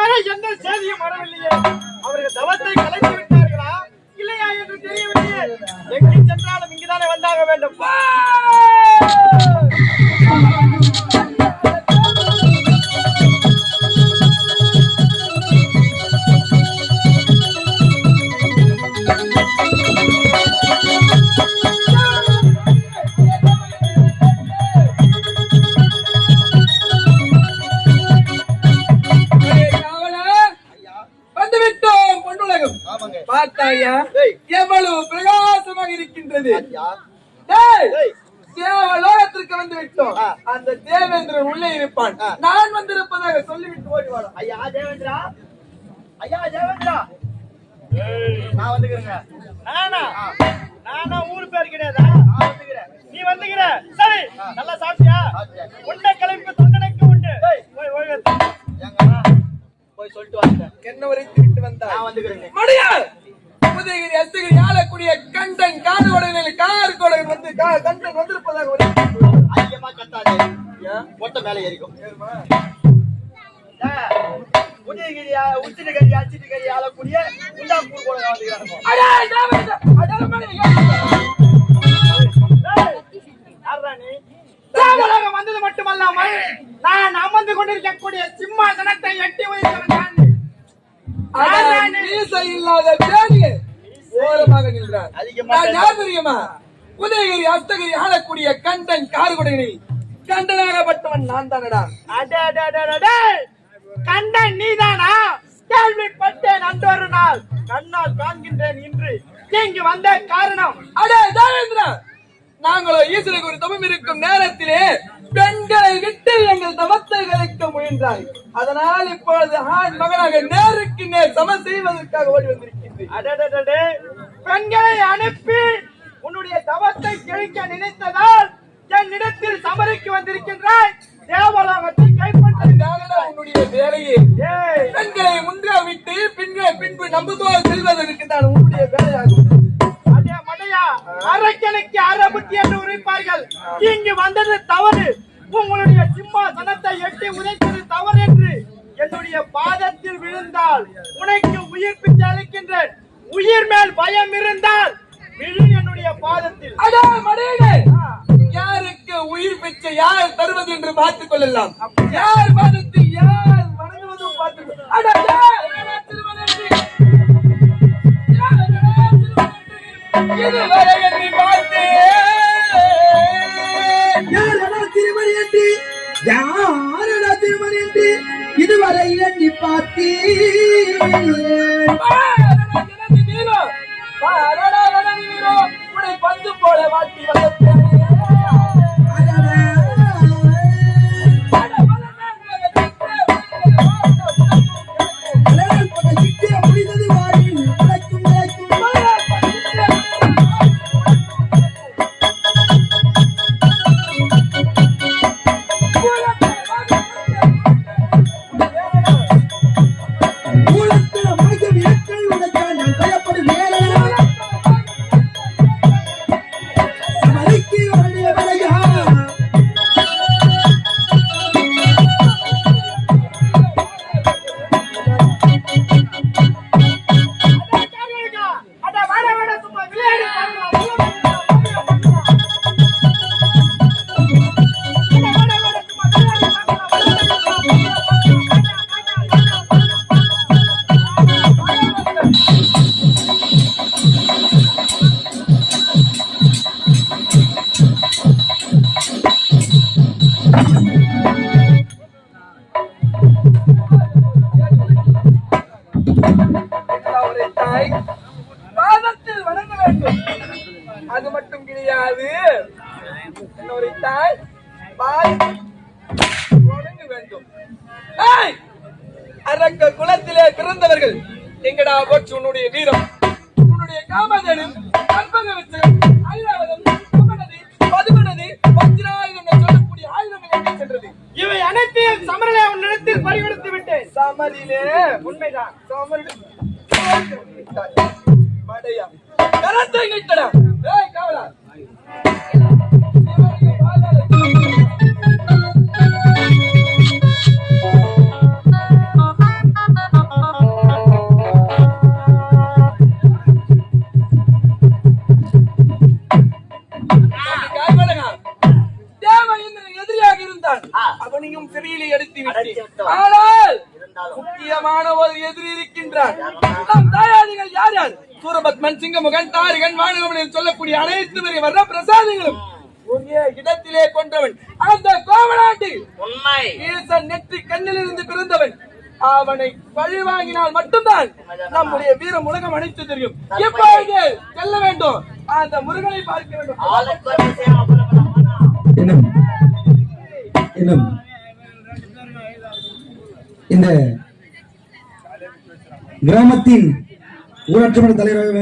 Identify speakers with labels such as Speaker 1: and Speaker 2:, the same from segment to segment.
Speaker 1: இதுவரை எந்த செய்தியும் வரவில்லையே. அவர்கள் தவத்தை கலைத்து விட்டார்களா? இல்லையா என்று தெரியவில்லையே. எங்கு சென்றாலும் இங்குதானே வந்தாக வேண்டும்.
Speaker 2: இருக்கின்றது.
Speaker 1: ஐயா.
Speaker 2: டேய்,
Speaker 1: ஏய்.
Speaker 2: தேவலோகத்திற்கு வந்து விட்டோம். அந்த தேவேந்திரன் உள்ளே இருப்பான். நான் வந்திருப்பதாக சொல்லிவிட்டு ஓடி வாடா
Speaker 1: ஐயா தேவேந்திரா. ஐயா தேவேந்திரா. நான் வந்துக்கிறேங்க. நானா? நானா ஊர் பேர் கிடையாதா? நான் வந்துக்கிறேன். நீ வந்துக்கிற. சரி நல்லா சாப்பிட்டியா? உண்ட கிளம்பி தொண்டனைக்கு உண்டு. போய் ஓய்வு. போய் சொல்லிட்டு வந்துட்டேன்.
Speaker 2: என்ன உரைத்து விட்டு வந்தாய்.
Speaker 1: நான் வந்துக்கிறேங்க.
Speaker 2: மடியா உதயகிரி அஸ்தகிரி ஆளக்கூடிய கண்டன் காடுகொடனில் கார் வந்து கா- கண்டன் வந்திருப்பதாக ஒரு
Speaker 1: ஐயமா கத்தாதே மொத்த மேலே ஏறிக்கும் உதயகிரி உச்சிட்டு கறி அச்சிட்டு கறி ஆளக்கூடிய குண்டாம்பூர் கூட வந்துக்கிறாங்க நான்
Speaker 2: யார் தெரியுமா? உதயகிரி அஸ்தகிரி ஆளக்கூடிய கண்டன் கார்குடனில் கண்டனாகப்பட்டவன் நான் தானடா.
Speaker 1: கண்டன் நீதானா? கேள்விப்பட்டேன் அன்றொரு நாள். கண்ணால் காண்கின்றேன் இன்று. இங்கு வந்த காரணம்.
Speaker 2: அடே தேவேந்திரா நாங்களோ ஈஸ்வரனுக்கு ஒரு தவம் இருக்கும் நேரத்திலே பெண்களை விட்டு எங்கள் தவத்தை கலைக்க முயன்றாய். அதனால் இப்பொழுது ஆண் மகனாக நேருக்கு நேர் சமம் செய்வதற்காக ஓடி வந்திருக்கின்றேன்.
Speaker 1: பெண்களை அனுப்பி உன்னுடைய தவத்தை கிழிக்க நினைத்ததால் என்னிடத்தில் சமரிக்கு வந்திருக்கின்றாய். தேவலோகத்தை கைப்பற்ற
Speaker 2: உன்னுடைய வேலையே பெண்களை முன்றா விட்டு பின்ன பின்பு நம்புதோல் செல்வதற்கு தான் உன்னுடைய வேலையாகும்.
Speaker 1: அரக்கனுக்கு அரபுத்தி என்று உரைப்பார்கள். இங்கு வந்தது தவறு. உங்களுடைய சிம்மாசனத்தை எட்டி உதைத்தது தவறு என்று என்னுடைய பாதத்தில் விழுந்தால் உனக்கு உயிர் பிச்சை அளிக்கின்றேன். உயிர் மேல் பயம் இருந்தால் விழு என்னுடைய பாதத்தில்
Speaker 2: அடே மடையனே யாருக்கு உயிர் பிச்சை யார் தருவது என்று பார்த்துக் கொள்ளலாம் யார் பாதத்தில் யார் வணங்குவதும் பார்த்துக் கொள்ள- அட? இதுவரை என்னை பார்த்தேன்.
Speaker 3: யாரடா திருமணி என்று யாரடா திருமணி என்று இதுவரை எண்ணி பார்த்தீர்
Speaker 2: உன்னை பந்து போல வாட்டி வளர்த்தேன். குலத்திலே எங்கடா போச்சு உன்னுடைய வீரம்? உன்னுடைய காமதேனும் கற்பக விச்சயம் ஐராவதம் குமணதி பதுமனதி சொல்லக்கூடிய ஆயுதங்கள் எங்கே சென்றது.
Speaker 1: இவை அனைத்தையும் சமரலே உன்னிடத்தில் பறிகொடுத்து விட்டேன்.
Speaker 2: சமரிலே
Speaker 1: உண்மைதான்.
Speaker 2: சமரிலே படையா. கரத்தை நிட்டடா. ஏய் காவலா. சூரபத்மன் சிங்கமுகன் தாரிகன் வானகமன் என்று சொல்லக்கூடிய அனைத்து பெரிய வர்ற பிரசாதங்களும் ஒரே இடத்திலே கொண்டவன் அந்த கோவலாண்டி
Speaker 4: உண்மை.
Speaker 2: ஈசன் நெற்றி கண்ணிலிருந்து பிறந்தவன். அவனை பழி வாங்கினால் மட்டும்தான் நம்முடைய வீரம் உலகம் அனைத்து தெரியும். எப்பொழுது செல்ல வேண்டும்? அந்த முருகனை பார்க்க வேண்டும்.
Speaker 3: இன்னும் இந்த கிராமத்தின் ஊராட்சி மன்ற தலைவராக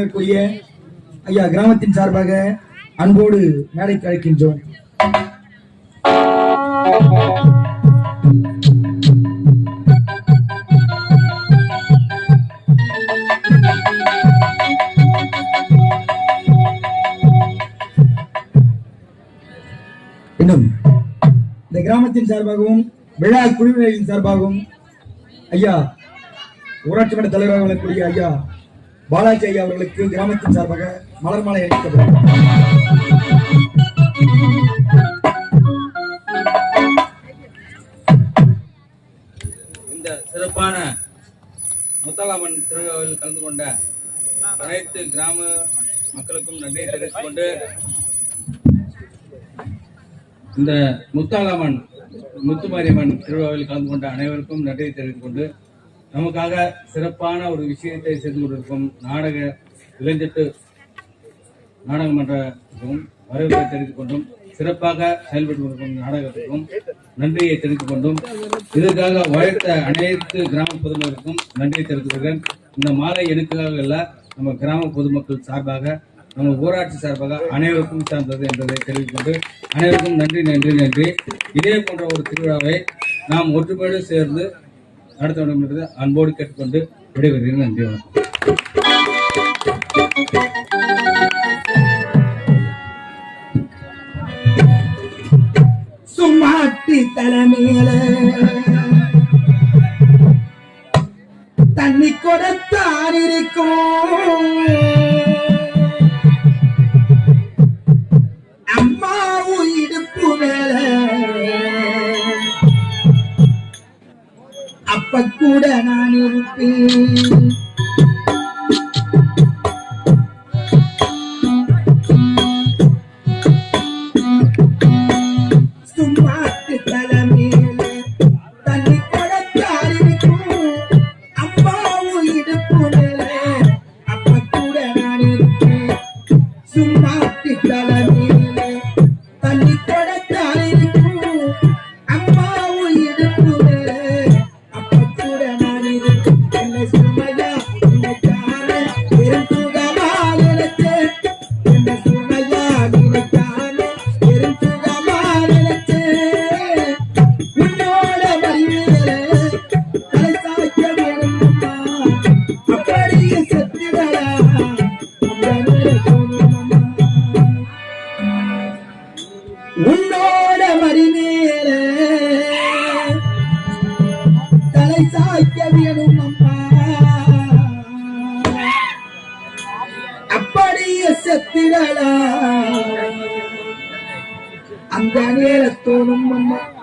Speaker 3: ஐயா கிராமத்தின் சார்பாக அன்போடு மேடைக்கு அழைக்கின்றோம். இன்னும் இந்த கிராமத்தின் சார்பாகவும் விழா குழுவினரின் சார்பாகவும் ஐயா ஊராட்சி மன்ற தலைவராக விளங்கக்கூடிய ஐயா பாலாஜி ஐயா அவர்களுக்கு கிராமத்தின் சார்பாக மலர் மாலை அளிக்கப்படும்
Speaker 5: இந்த சிறப்பான முத்தாலாமன் திருவிழாவில் கலந்து கொண்ட அனைத்து கிராம மக்களுக்கும் நன்றியை தெரிவித்துக் கொண்டு இந்த முத்தாலாமன் முத்துமாரியம்மன் திருவிழாவில் கலந்து கொண்ட அனைவருக்கும் நன்றியை தெரிவித்துக் கொண்டு நமக்காக சிறப்பான ஒரு விஷயத்தை செய்து கொண்டிருக்கும் நாடக இளைஞட்டு நாடகமன்றத்துக்கும் வரவேற்பை தெரிவித்துக் கொண்டும் சிறப்பாக செயல்பட்டு கொண்டிருக்கும் நாடகத்திற்கும் நன்றியை தெரிவித்துக் கொண்டும் இதற்காக உழைத்த அனைத்து கிராம பொதுமக்களுக்கும் நன்றியை தெரிவித்துக் கொள்கிறேன். இந்த மாலை எனக்காக அல்ல நம்ம கிராம பொதுமக்கள் சார்பாக நம்ம ஊராட்சி சார்பாக அனைவருக்கும் சார்ந்தது என்பதை தெரிவித்துக் கொண்டு அனைவருக்கும் நன்றி நன்றி நன்றி. இதே போன்ற ஒரு திருவிழாவை நாம் ஒற்றுமையோடு சேர்ந்து நடத்த வேண்டும் என்று அன்போடு கேட்டுக்கொண்டு விடைபெறுகிறேன். நன்றி வணக்கம்.
Speaker 3: சும்மாட்டி தலைமையில தண்ணி கொடுத்தான் இருக்கும். அம்மா இடுப்பு மேல கூட நான் இருப்பேன்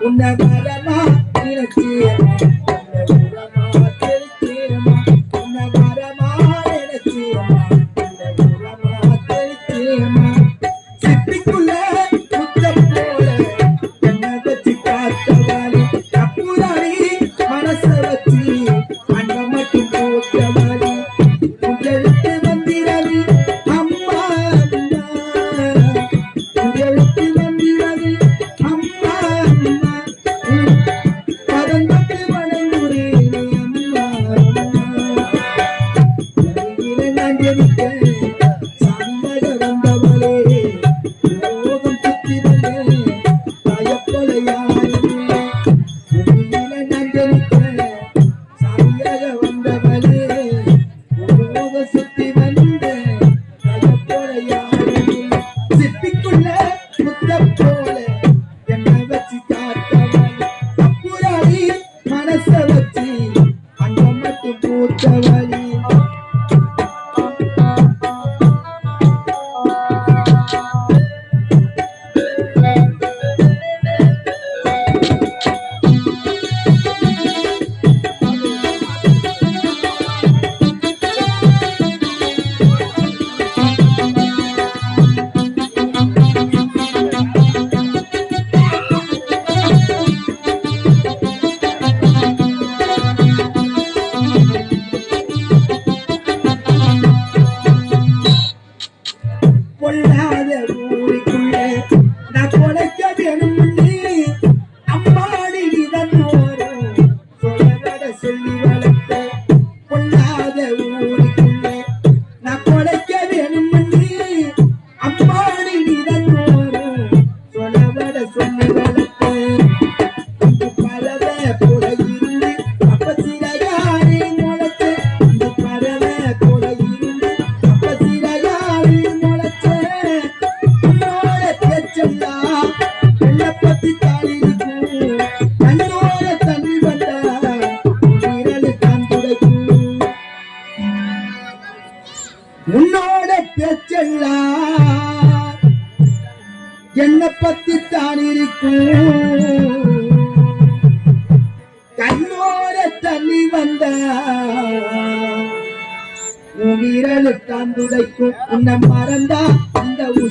Speaker 3: அம்மா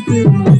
Speaker 3: இந்த